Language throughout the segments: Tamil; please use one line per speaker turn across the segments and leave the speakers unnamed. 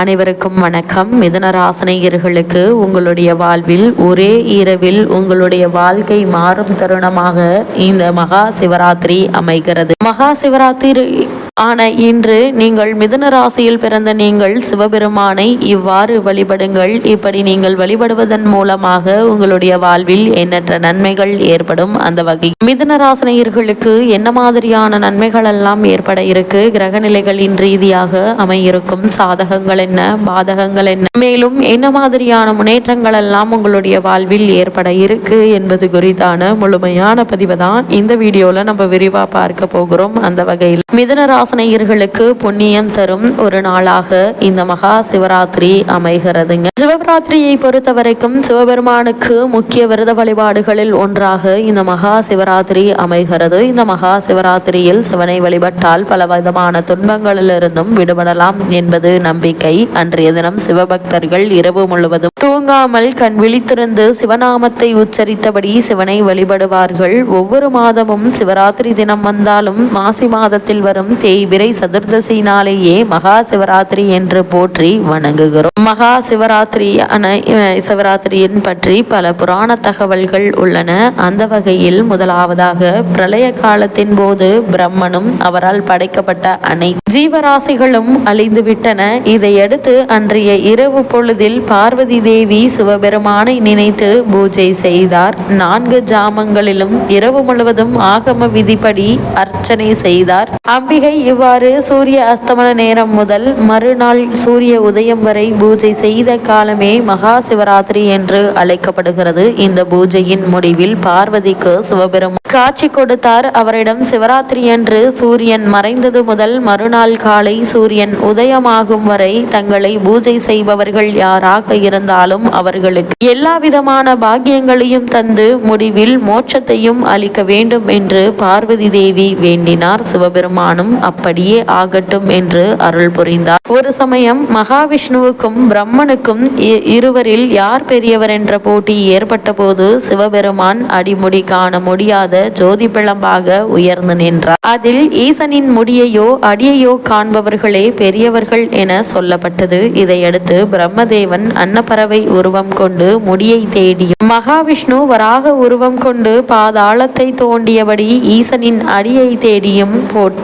அனைவருக்கும் வணக்கம். மிதனராசனையர்களுக்கு உங்களுடைய வாழ்வில் ஒரே இரவில் உங்களுடைய வாழ்க்கை மாறும் தருணமாக இந்த மகா சிவராத்திரி அமைகிறது. மகா சிவராத்திரி ஆனால் இன்று நீங்கள் மிதுன ராசியில் பிறந்த நீங்கள் சிவபெருமானை இவ்வாறு வழிபடுங்கள். இப்படி நீங்கள் வழிபடுவதன் மூலமாக உங்களுடைய வாழ்வில் எண்ணற்ற நன்மைகள் ஏற்படும். அந்த வகை மிதுன ராசினியர்களுக்கு என்ன மாதிரியான நன்மைகள் எல்லாம் ஏற்பட இருக்கு? கிரக நிலைகளின் ரீதியாக அமையிருக்கும் சாதகங்கள் என்ன? பாதகங்கள் என்ன? மேலும் என்ன மாதிரியான முன்னேற்றங்கள் எல்லாம் உங்களுடைய வாழ்வில் ஏற்பட இருக்கு என்பது குறித்தான முழுமையான பதிவு தான் இந்த வீடியோல நம்ம விரிவா பார்க்க போகிறோம். அந்த வகையில் மிதுன ராசனையர்களுக்கு புண்ணியம் தரும் ஒரு நாளாக இந்த மகா சிவராத்திரி அமைகிறதுங்க. சிவராத்திரியை பொறுத்த வரைக்கும் சிவபெருமானுக்கு முக்கிய விரத வழிபாடுகளில் ஒன்றாக இந்த மகா சிவராத்திரி அமைகிறது. இந்த மகா சிவராத்திரியில் சிவனை வழிபட்டால் பல விதமான துன்பங்களிலிருந்தும் விடுபடலாம் என்பது நம்பிக்கை. அன்றைய தினம் சிவபக்தி பக்தர்கள் இரவு முழுவதும் தூங்காமல் கண் விழித்திருந்து சிவநாமத்தை உச்சரித்தபடி சிவனை வழிபடுவார்கள். ஒவ்வொரு மாதமும் சிவராத்திரி தினம் வந்தாலும் மாசி மாதத்தில் வரும் தேய்விரை சதுர்தசி நாளையே மகா சிவராத்திரி என்று போற்றி வணங்குகிறோம். மகா சிவராத்திரியான சிவராத்திரியின் பற்றி பல புராண தகவல்கள் உள்ளன. அந்த வகையில் முதலாவதாக பிரளய காலத்தின் போது பிரம்மனும் அவரால் படைக்கப்பட்ட அனைத்து ஜீவராசிகளும் அழிந்துவிட்டன. இதையடுத்து அன்றைய இரவு பொழுதில் பார்வதி தேவி சிவபெருமானை நினைத்து பூஜை செய்தார். நான்கு ஜாமங்களிலும் இரவு முழுவதும் ஆகம விதிப்படி அர்ச்சனை செய்தார். அம்பிகை இவ்வாறு சூரிய அஸ்தமன நேரம் முதல் மறுநாள் சூரிய உதயம் வரை பூஜை செய்த காலமே மகா சிவராத்திரி என்று அழைக்கப்படுகிறது. இந்த பூஜையின் முடிவில் பார்வதிக்கு சிவபெருமான் காட்சி கொடுத்தார். அவரிடம் சிவராத்திரி என்று சூரியன் மறைந்தது முதல் மறுநாள் காலை சூரியன் உதயமாகும் வரை தங்களை பூஜை செய்பவர் அவர்கள் யாராக இருந்தாலும் அவர்களுக்கு எல்லா விதமான பாக்கியங்களையும் தந்து முடிவில் மோட்சத்தையும் அளிக்க வேண்டும் என்று பார்வதி தேவி வேண்டினார். சிவபெருமானும் அப்படியே ஆகட்டும் என்று அருள் புரிந்தார். ஒரு சமயம் மகாவிஷ்ணுவுக்கும் பிரம்மனுக்கும் இருவரில் யார் பெரியவர் என்ற போட்டி ஏற்பட்ட போது சிவபெருமான் அடிமுடி காண முடியாத ஜோதி பிளம்பாக உயர்ந்து நின்றார். அதில் ஈசனின் முடியையோ அடியையோ காண்பவர்களே பெரியவர்கள் என சொல்லப்பட்டது. இதையடுத்து பிரம்மதேவன் அன்னப்பறவை உருவம் கொண்டு முடியை தேடியும். மகாவிஷ்ணு வராக உருவம் கொண்டு பாதாளத்தை தோண்டியபடி ஈசனின் அடியை தேடியும்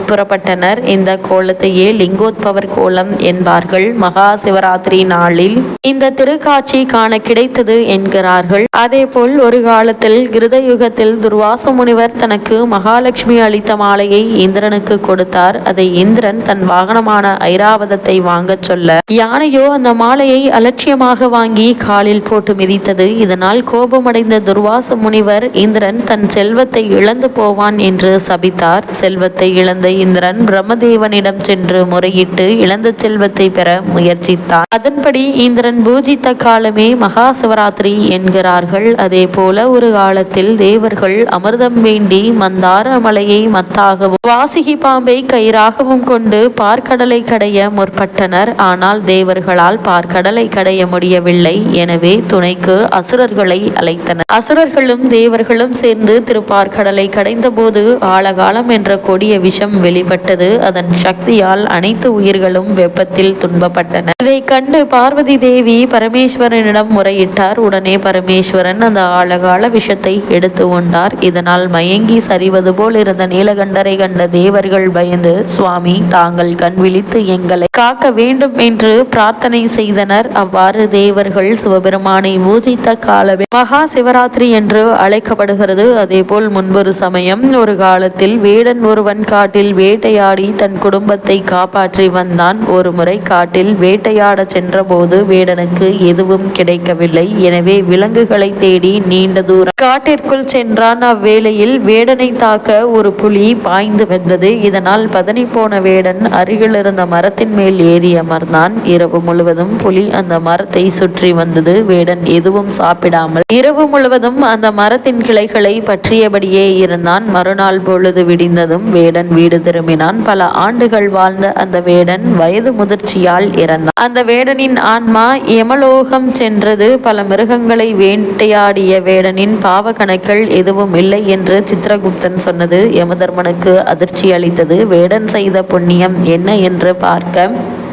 புறப்பட்டனர். இந்த கோலத்தையே லிங்கோத்பவர் கோலம் என்பார்கள். மகா சிவராத்திரி நாளில் இந்த திருக்காட்சி காண கிடைத்தது என்கிறார்கள். அதே போல் ஒரு காலத்தில் கிருதயுகத்தில் துர்வாச முனிவர் தனக்கு மகாலட்சுமி அளித்த மாலையை இந்திரனுக்கு கொடுத்தார். அதை இந்திரன் தன் வாகனமான ஐராவதத்தை வாங்கச் சொல்ல யானையோ அந்த மாலை மாலையை அலட்சியமாக வாங்கி காலில் போட்டு மிதித்தது. இதனால் கோபமடைந்த துர்வாச முனிவர் இந்திரன் தன் செல்வத்தை இழந்து போவான் என்று சபித்தார். செல்வத்தை இழந்த இந்திரன் பிரம்மதேவனிடம் சென்று முறையிட்டு இழந்த செல்வத்தை பெற முயற்சித்தார் அதன்படி இந்திரன் பூஜித்த காலமே மகா சிவராத்திரி என்கிறார்கள். அதே போல ஒரு காலத்தில் தேவர்கள் அமிர்தம் வேண்டி மந்தார மலையை மத்தாகவும் வாசிகி பாம்பை கயிறாகவும் கொண்டு பார்க்கடலை கடைய முற்பட்டனர். ஆனால் தேவர்களால் பார்க்க கடலை கடைய முடியவில்லை. எனவே துணைக்கு அசுரர்களை அழைத்தனர். அசுரர்களும் தேவர்களும் சேர்ந்து திருப்பார்கடலை கடைந்த போது ஆழகாலம் என்ற கொடிய விஷம் வெளிப்பட்டது. அதன் சக்தியால் அனைத்து உயிர்களும் வெப்பத்தில் துன்பப்பட்டன. இதை கண்டு பார்வதி தேவி பரமேஸ்வரனிடம் முறையிட்டார். உடனே பரமேஸ்வரன் அந்த ஆழகால விஷத்தை எடுத்து உண்டார். இதனால் மயங்கி சரிவது போல் இருந்த நீலகண்டரை கண்ட தேவர்கள் பயந்து சுவாமி தாங்கள் கண் விழித்து எங்களை காக்க வேண்டும் என்று பிரார்த்தனை செய்து செய்தனர். அவ்வாறு தேவர்கள் சிவபெருமானை பூஜித்த காலமே மகா சிவராத்திரி என்று அழைக்கப்படுகிறது. அதேபோல் முன்பொரு சமயம் ஒரு காலத்தில் வேடன் ஒருவன் காட்டில் வேட்டையாடி தன் குடும்பத்தை காப்பாற்றி வந்தான். ஒரு முறை காட்டில் வேட்டையாட சென்றபோது வேடனுக்கு எதுவும் கிடைக்கவில்லை. எனவே விலங்குகளை தேடி நீண்ட தூரம் காட்டிற்குள் சென்றான். அவ்வேளையில் வேடனை தாக்க ஒரு புலி பாய்ந்து வந்தது. இதனால் பதனி போன வேடன் அருகில் இருந்த மரத்தின் மேல் ஏறி அமர்ந்தான். இரவு முழுவதும் புலி அந்த மரத்தை சுற்றி வந்தது. வேடன் எதுவும் சாப்பிடாமல் இரவு முழுவதும் அந்த மரத்தின் கிளைகளை பற்றியபடியே இருந்தான். மறுநாள் பொழுது விடிந்ததும் வேடன் வீடு திரும்பினான். பல ஆண்டுகள் வாழ்ந்த அந்த வேடன் வயது முதிர்ச்சியால் இறந்தான். அந்த வேடனின் ஆன்மா எமலோகம் சென்றது. பல மிருகங்களை வேட்டையாடிய வேடனின் பாவ கணக்கில் எதுவும் இல்லை என்று சித்திரகுப்தன் சொன்னது. யமதர்மனுக்கு அதிர்ச்சி அளித்தது. வேடன் செய்த புண்ணியம் என்ன என்று பார்க்க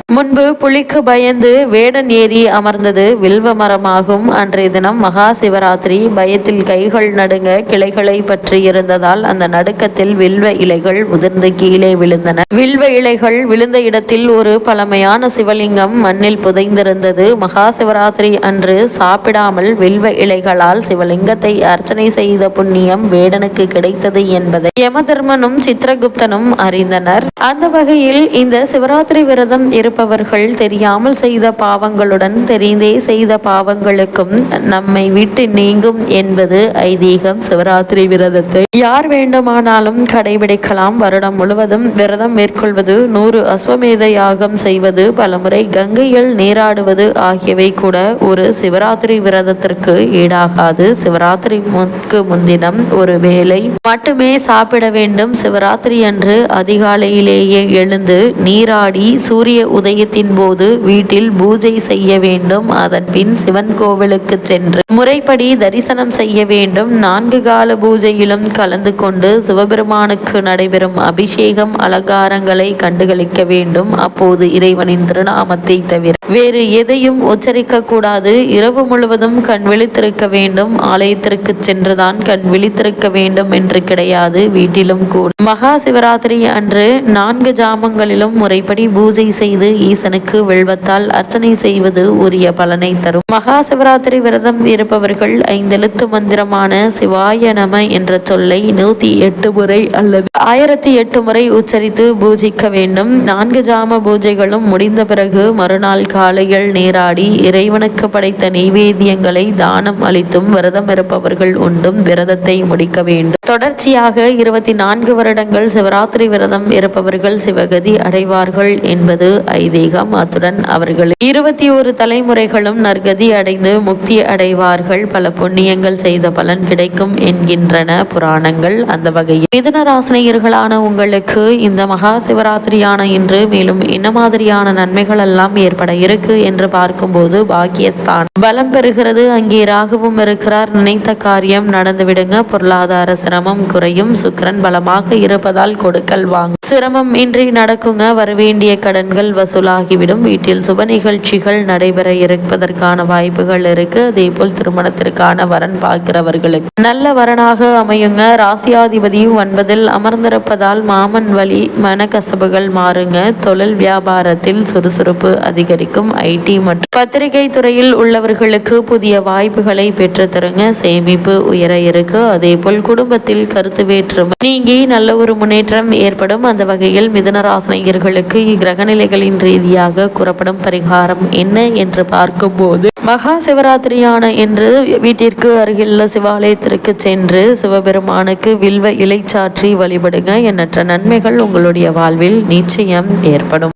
முன்பு புலிக்கு பயந்து வேடன் ஏறி அமர்ந்தது வில்வ மரமாகும். அன்றைய தினம் மகா சிவராத்திரி. பயத்தில் கைகள் நடுங்க கிளைகளை பற்றி இருந்ததால் அந்த நடுக்கத்தில் வில்வ இலைகள் உதிர்ந்து கீழே விழுந்தன. வில்வ இலைகள் விழுந்த இடத்தில் ஒரு பழமையான சிவலிங்கம் மண்ணில் புதைந்திருந்தது. மகா சிவராத்திரி அன்று சாப்பிடாமல் வில்வ இலைகளால் சிவலிங்கத்தை அர்ச்சனை செய்த புண்ணியம் வேடனுக்கு கிடைத்தது என்பதை யமதர்மனும் சித்திரகுப்தனும் அறிந்தனர். அந்த வகையில் இந்த சிவராத்திரி விரதம் இருப்பவர்கள் தெரியாமல் செய்த பாவங்களுடன் தெரிந்தே செய்த பாவங்களுக்கும் நம்மை விட்டு நீங்கும் என்பது ஐதீகம். சிவராத்திரி விரதத்தை யார் வேண்டுமானாலும் கடைபிடிக்கலாம். வருடம் முழுவதும் விரதம் மேற்கொள்வது நூறு அஸ்வமேத யாகம் செய்வது பலமுறை கங்கையில் நீராடுவது ஆகியவை கூட ஒரு சிவராத்திரி விரதத்திற்கு ஈடாகாது. சிவராத்திரி முன்கு முன்தினம் ஒரு வேலை மட்டுமே சாப்பிட வேண்டும். சிவராத்திரி அன்று அதிகாலையிலேயே எழுந்து நீராடி சூரிய உதயத்தின் போது வீட்டில் பூஜை செய்ய வேண்டும். அதன் பின் சிவன் கோவிலுக்கு சென்று முறைப்படி தரிசனம் செய்ய வேண்டும். நான்கு கால பூஜையிலும் கலந்து கொண்டு சிவபெருமானுக்கு நடைபெறும் அபிஷேகம் அலங்காரங்களை கண்டுகளிக்க வேண்டும். அப்போது இறைவனின் திருநாமத்தை தவிர வேறு எதையும் உச்சரிக்க கூடாது இரவு முழுவதும் கண் விழித்திருக்க வேண்டும். ஆலயத்திற்கு சென்றுதான் கண் விழித்திருக்க வேண்டும் என்று கிடையாது. வீட்டிலும் கூட மகா சிவராத்திரி அன்று நான்கு ஜாமங்களிலும் முறைப்படி பூஜை செய்து ஈசனுக்கு வெள்வத்தால் அர்ச்சனை செய்வது உரிய பலனை தரும். மகா சிவராத்திரி விரதம் இருப்பவர்கள் ஐந்தெழுத்து மந்திரமான சிவாய நம என்ற சொல்லை நூத்தி எட்டு முறை அல்லது ஆயிரத்தி எட்டு முறை உச்சரித்து பூஜிக்க வேண்டும். நான்கு ஜாம பூஜைகளும் முடிந்த பிறகு மறுநாள் காலையில் நீராடி இறைவனுக்கு படைத்த நெய்வேத்தியங்களை தானம் அளித்தும் விரதம் இருப்பவர்கள் உண்டும் விரதத்தை முடிக்க வேண்டும். தொடர்ச்சியாக இருபத்தி நான்கு வருடங்கள் சிவராத்திரி விரதம் இருப்பவர்கள் சிவகதி அடைவார்கள் என்பது ஐதீகம் அத்துடன் அவர்கள் இருபத்தி ஒரு தலைமுறைகளும் நற்கதி அடைந்து முக்தி அடைவார்கள். பல புண்ணியங்கள் செய்த பலன் கிடைக்கும் என்கின்றன புராணங்கள். அந்த வகையில் மிதுனராசினியர்களான உங்களுக்கு இந்த மகா சிவராத்திரியான இன்று மேலும் என்ன மாதிரியான நன்மைகள் எல்லாம் ஏற்பட இருக்கு என்று பார்க்கும்போது பாக்கியஸ்தான் பலம் பெறுகிறது. அங்கே ராகுவும் இருக்கிறார். நினைத்த காரியம் நடந்து விடுங்க. பொருளாதார சிரமம் குறையும். சுக்கிரன் பலமாக இருப்பதால் கொடுக்கல் வாங்க சிரமம் இன்றி நடக்குங்க. வரவேண்டிய கடன்கள் வசூலாகிவிடும். வீட்டில் சுப நிகழ்ச்சிகள் நடைபெற இருப்பதற்கான வாய்ப்புகள் இருக்கு. அதே போல் திருமணத்திற்கான வரன் பார்க்கிறவர்களுக்கு. நல்ல வரனாக அமையுங்க. ராசியாதிபதியும் ஒன்பதில் அமர்ந்திருப்பதால் மாமன் வழி மனக்கசபுகள் மாறுங்க. தொழில் வியாபாரத்தில் சுறுசுறுப்பு அதிகரிக்கும். ஐடி மற்றும் பத்திரிகை துறையில் உள்ளவர்களுக்கு புதிய வாய்ப்புகளை பெற்று தருங்க. சேமிப்பு உயர இருக்கு. அதே போல் குடும்பத்தில் கருத்து வேற்றுமை நீங்கி நல்ல ஒரு முன்னேற்றம் ஏற்படும். அந்த வகையில் மிதனராசனையர்களுக்கு கிரகநிலைகளின் ரீதியாக கூறப்படும் பரிகாரம் என்ன என்று பார்க்கும்போது மகா சிவராத்திரியான என்று வீட்டிற்கு அருகிலுள்ள சிவாலயத்திற்கு சென்று சிவபெருமானுக்கு வில்வ இலை சாற்றி வழிபடுங்க. எண்ணற்ற நன்மைகள் உங்களுடைய வாழ்வில் நிச்சயம் ஏற்படும்.